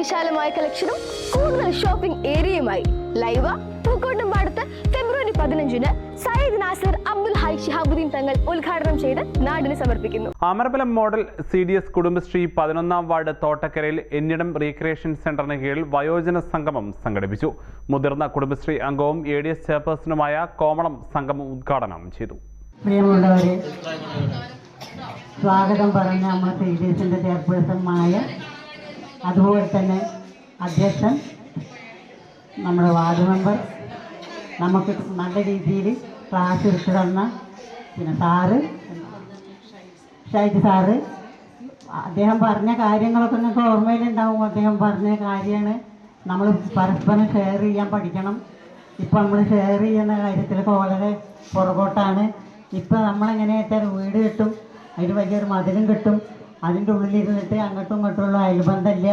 വിശാലമായ കളക്ഷനും കൂടുതൽ ഷോപ്പിംഗ് ഏരിയയുമായി ലൈവ പൂക്കോട്ടുംപാടത്ത് ഫെബ്രുവരി പതിനഞ്ചിന് സയ്യിദ് നാസർ അബ്ദുൽ ഹൈ ഷിഹാബുദ്ദീൻ തങ്ങൾ ഉദ്ഘാടനം ചെയ്ത് നാടിന് സമർപ്പിക്കുന്നു. Amarambalam model C D S Kudumbashree പതിനൊന്നാം വാർഡ് തോട്ടക്കരയിൽ എന്നിടം റീക്രിയേഷൻ സെന്ററിന് കീഴിൽ വയോജന സംഗമം സംഘടിപ്പിച്ചു. മുതിർന്ന കുടുംബശ്രീ അംഗവും എ ഡി എസ് ചെയർപേഴ്സണുമായ കോമളം സംഗമം ഉദ്ഘാടനം ചെയ്തു. പ്രിയമുള്ളവരെ സ്വാഗതം പറഞ്ഞ നമ്മുടെ സി ഡി എസിന്റെ ചെയർപേഴ്സണുമായ അതുപോലെ തന്നെ അധ്യക്ഷൻ നമ്മുടെ വാർഡ് മെമ്പർ നമുക്ക് നല്ല രീതിയിൽ ക്ലാസ് എടുത്തു തന്ന പിന്നെ സാറ് ഷൈജ് സാറ് അദ്ദേഹം പറഞ്ഞ കാര്യങ്ങളൊക്കെ നിങ്ങൾക്ക് ഓർമ്മയിലുണ്ടാവും അദ്ദേഹം പറഞ്ഞ കാര്യമാണ് നമ്മൾ പരസ്പരം ഷെയർ ചെയ്യാൻ പഠിക്കണം. ഇപ്പം നമ്മൾ ഷെയർ ചെയ്യുന്ന കാര്യത്തിലൊക്കെ വളരെ പുറകോട്ടാണ്. ഇപ്പം നമ്മളെങ്ങനെ വെച്ചാൽ വീട് കിട്ടും അതിന് വലിയൊരു മതിലും കിട്ടും. അതിന്റെ ഉള്ളിലിരുന്നിട്ട് അങ്ങോട്ടും ഇങ്ങോട്ടുള്ള അയൽബന്ധമില്ല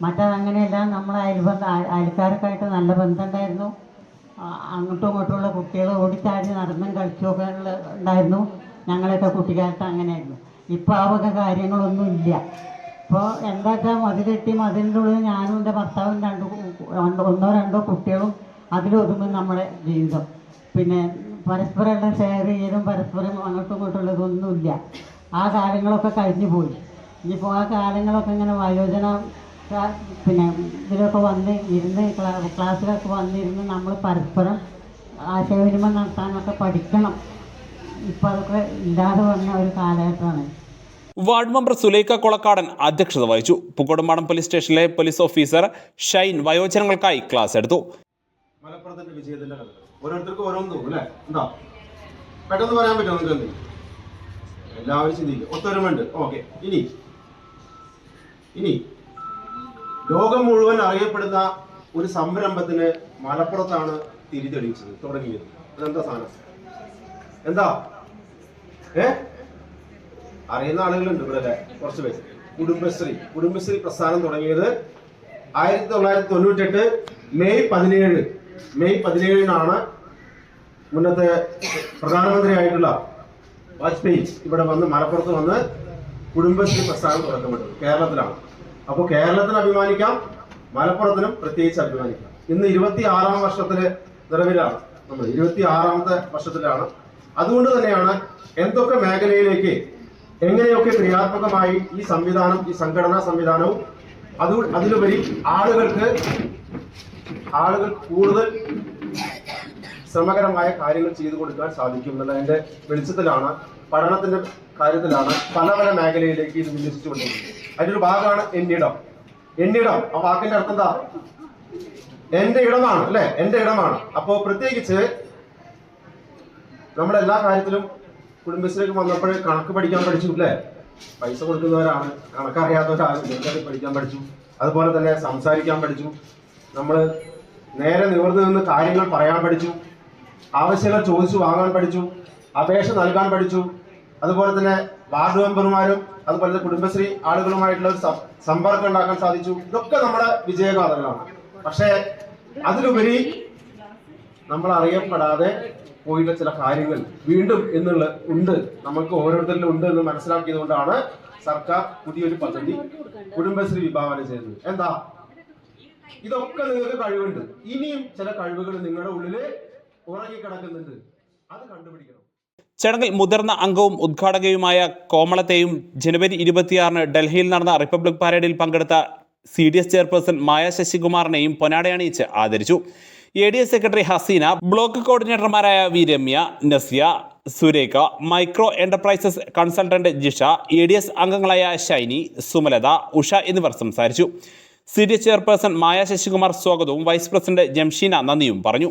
മറ്റതങ്ങനെയല്ല നമ്മൾ അയൽബന്ധം അയൽക്കാർക്കായിട്ട് നല്ല ബന്ധമുണ്ടായിരുന്നു. അങ്ങോട്ടും ഇങ്ങോട്ടുമുള്ള കുട്ടികൾ ഓടിച്ചാടി നടന്നും കളിച്ചുമൊക്കെ ഉണ്ടായിരുന്നു. ഞങ്ങളൊക്കെ കുട്ടിക്കാലത്ത് അങ്ങനെയായിരുന്നു. ഇപ്പോൾ ആ വക കാര്യങ്ങളൊന്നും ഇല്ല. ഇപ്പോൾ എന്താ വെച്ചാൽ മതിലെട്ടി മതിലിന്റെ ഉള്ളിൽ ഞാനും എന്റെ ഭർത്താവും രണ്ട് ഒന്നോ രണ്ടോ കുട്ടികളും അതിലൊതുങ്ങും നമ്മുടെ ജീവിതം. പിന്നെ പരസ്പരം എല്ലാം ഷെയർ ചെയ്യലും പരസ്പരം അങ്ങോട്ടും ഇങ്ങോട്ടുള്ളതൊന്നുമില്ല ആ കാലങ്ങളൊക്കെ കഴിഞ്ഞു പോയി. ഇനിയിപ്പോൾ ആ കാലങ്ങളൊക്കെ ഇങ്ങനെ വയോജന പിന്നെ ഇതിലൊക്കെ വന്ന് ഇരുന്ന് ക്ലാ- ക്ലാസ്സിലൊക്കെ വന്നിരുന്ന് നമ്മൾ പരസ്പരം ആശയവിനിമയം നടത്താനൊക്കെ പഠിക്കണം. ഇപ്പം അതൊക്കെ ഇല്ലാതെ വന്ന ഒരു കാലഘട്ടമാണ്. വാർഡ് മെമ്പർ സുലൈഖ കൊളക്കാടൻ അധ്യക്ഷത വഹിച്ചു. പുക്കോടുംപാടം പോലീസ് സ്റ്റേഷനിലെ പോലീസ് ഓഫീസർ ഷൈൻ വയോജനങ്ങൾക്കായി ക്ലാസ് എടുത്തു. മലപ്പുറത്തിന്റെ വിജയത്തിന്റെ കഥ. ഓരോരുത്തർക്കും ഓരോന്ന് തോന്നും അല്ലേ? എന്താ പെട്ടെന്ന് പറയാൻ പറ്റുമോ നിങ്ങൾക്ക് എല്ലാവരും ചിന്തിക്കും. ഒത്തൊരുമുണ്ട് ഓക്കെ. ഇനി. ഇനി. ലോകം മുഴുവൻ അറിയപ്പെടുന്ന ഒരു സംരംഭത്തിന് മലപ്പുറത്താണ് തിരിതെളിയിച്ചത് തുടങ്ങിയത്. അതെന്താ സാധനം? എന്താ? ഏ? അറിയുന്ന ആളുകളുണ്ട് ഇവിടെ അല്ലെ? കുറച്ച് പേര്. കുടുംബശ്രീ. കുടുംബശ്രീ പ്രസ്ഥാനം തുടങ്ങിയത് ആയിരത്തി തൊള്ളായിരത്തി തൊണ്ണൂറ്റെട്ട് മെയ് പതിനേഴ്. മെയ് പതിനേഴിനാണ് മുന്നത്തെ പ്രധാനമന്ത്രിയായിട്ടുള്ള വാജ്പേയി ഇവിടെ വന്ന് മലപ്പുറത്ത് വന്ന് കുടുംബശ്രീ പ്രസ്ഥാനം തുടക്കപ്പെട്ടു കേരളത്തിലാണ്. അപ്പോൾ കേരളത്തിന് അഭിമാനിക്കാം മലപ്പുറത്തിനും പ്രത്യേകിച്ച് അഭിമാനിക്കാം. ഇന്ന് ഇരുപത്തി ആറാം വർഷത്തിൽ നിലവിലാണ് നമ്മൾ ഇരുപത്തി ആറാമത്തെ വർഷത്തിലാണ്. അതുകൊണ്ട് തന്നെയാണ് എന്തൊക്കെ മേഖലയിലേക്ക് എങ്ങനെയൊക്കെ ക്രിയാത്മകമായി ഈ സംവിധാനം ഈ സംഘടനാ സംവിധാനവും അത് അതിലുപരി ആളുകൾക്ക് ആളുകൾ കൂടുതൽ ശ്രമകരമായ കാര്യങ്ങൾ ചെയ്തു കൊടുക്കാൻ സാധിക്കും എന്നുള്ളതിന്റെ വെളിച്ചത്തിലാണ് പഠനത്തിന്റെ കാര്യത്തിലാണ് പല പല മേഖലയിലേക്ക് ഇത് വിന്യസിച്ചുകൊണ്ടിരിക്കുന്നത്. അതിന്റെ ഒരു ഭാഗമാണ് എന്നിടം എന്നിടം ആ വാക്കിന്റെ അർത്ഥം എന്താ? എന്റെ ഇടമാണ് അല്ലെ? എന്റെ ഇടമാണ്. അപ്പോ പ്രത്യേകിച്ച് നമ്മൾ എല്ലാ കാര്യത്തിലും കുടുംബശ്രീക്ക് വന്നപ്പോൾ കണക്ക് പഠിക്കാൻ പഠിച്ചു അല്ലേ? പൈസ കൊടുക്കുന്നവരാണ്. കണക്കറിയാത്തവരാണ്. പഠിക്കാൻ പഠിച്ചു. അതുപോലെ തന്നെ സംസാരിക്കാൻ പഠിച്ചു. നമ്മൾ നേരെ നിവർന്നു നിന്ന് കാര്യങ്ങൾ പറയാൻ പഠിച്ചു. ആവശ്യങ്ങൾ ചോദിച്ചു വാങ്ങാൻ പഠിച്ചു അപേക്ഷ നൽകാൻ പഠിച്ചു. അതുപോലെ തന്നെ വാർഡ് മെമ്പർമാരും അതുപോലെ തന്നെ കുടുംബശ്രീ ആളുകളുമായിട്ടുള്ള ഒരു സമ്പർക്കം ഉണ്ടാക്കാൻ സാധിച്ചു. ഇതൊക്കെ നമ്മുടെ വിജയഗാഥകളാണ്. പക്ഷേ അതിലുപരി നമ്മൾ അറിയപ്പെടാതെ പോയിട്ടുള്ള ചില കാര്യങ്ങൾ വീണ്ടും എന്നുള്ള ഉണ്ട്. നമുക്ക് ഓരോരുത്തരിലും ഉണ്ട് എന്ന് മനസ്സിലാക്കിയത് കൊണ്ടാണ് സർക്കാർ പുതിയൊരു പദ്ധതി കുടുംബശ്രീ വിഭാവനം ചെയ്തത്. എന്താ? ഇതൊക്കെ നിങ്ങൾക്ക് കഴിവുണ്ട്. ഇനിയും ചില കഴിവുകൾ നിങ്ങളുടെ ഉള്ളിൽ ഉറങ്ങിക്കിടക്കുന്നുണ്ട്. അത് കണ്ടുപിടിക്കണം. ചടങ്ങിൽ മുതിർന്ന അംഗവും ഉദ്ഘാടകയുമായ കോമളത്തെയും ജനുവരി ഇരുപത്തിയാറിന് ഡൽഹിയിൽ നടന്ന റിപ്പബ്ലിക് പരേഡിൽ പങ്കെടുത്ത C D S chairperson Maya ശശികുമാറിനെയും പൊന്നാടയണിയിച്ച് ആദരിച്ചു. A D S secretary Haseena block കോർഡിനേറ്റർമാരായ V Ramya Nasiya Surekha micro enterprises consultant Jisha A D S അംഗങ്ങളായ ഷൈനി സുമലത ഉഷ എന്നിവർ സംസാരിച്ചു. C D S chairperson Maya Sasikumar സ്വാഗതവും വൈസ് പ്രസിഡന്റ് ജംഷീന നന്ദിയും പറഞ്ഞു.